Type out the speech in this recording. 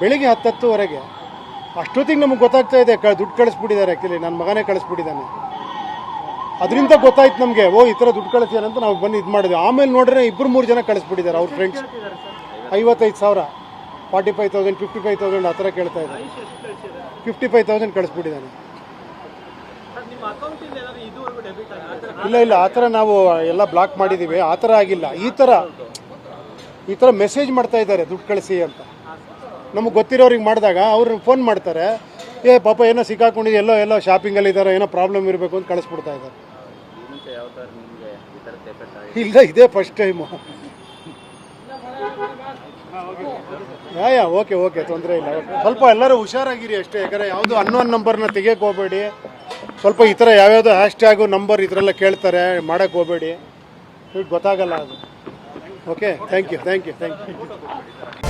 ಬೆಳಿಗ್ಗೆ ಹತ್ತು ಹತ್ತುವರೆಗೆ ಅಷ್ಟೊತ್ತಿಗೆ ನಮಗೆ ಗೊತ್ತಾಗ್ತಾ ಇದೆ ದುಡ್ಡು ಕಳಿಸ್ಬಿಟ್ಟಿದ್ದಾರೆ ಆ್ಯಕ್ಚುಲಿ ನನ್ನ ಮಗನೇ ಕಳಿಸ್ಬಿಟ್ಟಿದ್ದಾನೆ. ಅದರಿಂದ ಗೊತ್ತಾಯ್ತು ನಮಗೆ, ಓ, ಈ ಥರ ದುಡ್ಡು ಕಳಿಸ್ಯಾರ ಅಂತ ನಾವು ಬಂದು ಇದು ಮಾಡಿದ್ವಿ. ಆಮೇಲೆ ನೋಡ್ರೆ ಇಬ್ಬರು ಮೂರು ಜನ ಕಳಿಸ್ಬಿಟ್ಟಿದ್ದಾರೆ ಅವ್ರ ಫ್ರೆಂಡ್ಸ್ ಐವತ್ತೈದು ಸಾವಿರ. Forty five thousand fifty five thousand ಆ ಥರ ಕೇಳ್ತಾ ಇದ್ದಾರೆ. ಫಿಫ್ಟಿ ಫೈವ್ ತೌಸಂಡ್ ಕಳಿಸ್ಬಿಟ್ಟಿದ್ದಾನೆ. ಇಲ್ಲ ಇಲ್ಲ, ಆ ಥರ ನಾವು ಎಲ್ಲ ಬ್ಲಾಕ್ ಮಾಡಿದ್ದೀವಿ. ಆ ಥರ ಆಗಿಲ್ಲ. ಈ ಥರ ಈ ಥರ ಮೆಸೇಜ್ ಮಾಡ್ತಾ ಇದ್ದಾರೆ, ದುಡ್ಡು ಕಳಿಸಿ ಅಂತ. ನಮಗೆ ಗೊತ್ತಿರೋರಿಗೆ ಮಾಡಿದಾಗ ಅವ್ರು ಫೋನ್ ಮಾಡ್ತಾರೆ, ಏ ಪಾಪ ಏನೋ ಸಿಕ್ಕಾಕೊಂಡಿದ್ದು ಎಲ್ಲೋ ಎಲ್ಲೋ ಶಾಪಿಂಗಲ್ಲಿ ಇದ್ದಾರೆ ಏನೋ ಪ್ರಾಬ್ಲಮ್ ಇರಬೇಕು ಅಂತ ಕಳಿಸ್ಬಿಡ್ತಾ ಇದ್ದಾರೆ. ಇಲ್ಲ, ಇದೇ first time yeah okay okay ತೊಂದರೆ ಇಲ್ಲ. ಸ್ವಲ್ಪ ಎಲ್ಲರೂ ಹುಷಾರಾಗಿರಿ ಅಷ್ಟೇ, ಯಾಕಂದರೆ ಯಾವುದು ಅನ್ನೋನ್ ನಂಬರ್ನ ತೆಗಿಯೋಕೆ ಹೋಗಬೇಡಿ. ಸ್ವಲ್ಪ ಈ ಥರ ಯಾವ್ಯಾವುದೋ ಹ್ಯಾಶ್ ಟ್ಯಾಗು ನಂಬರ್ ಈ ಥರ ಎಲ್ಲ ಕೇಳ್ತಾರೆ ಮಾಡೋಕ್ಕೆ ಹೋಗಬೇಡಿ. ಗೊತ್ತಾಗಲ್ಲ ಅದು. Okay thank you thank you thank you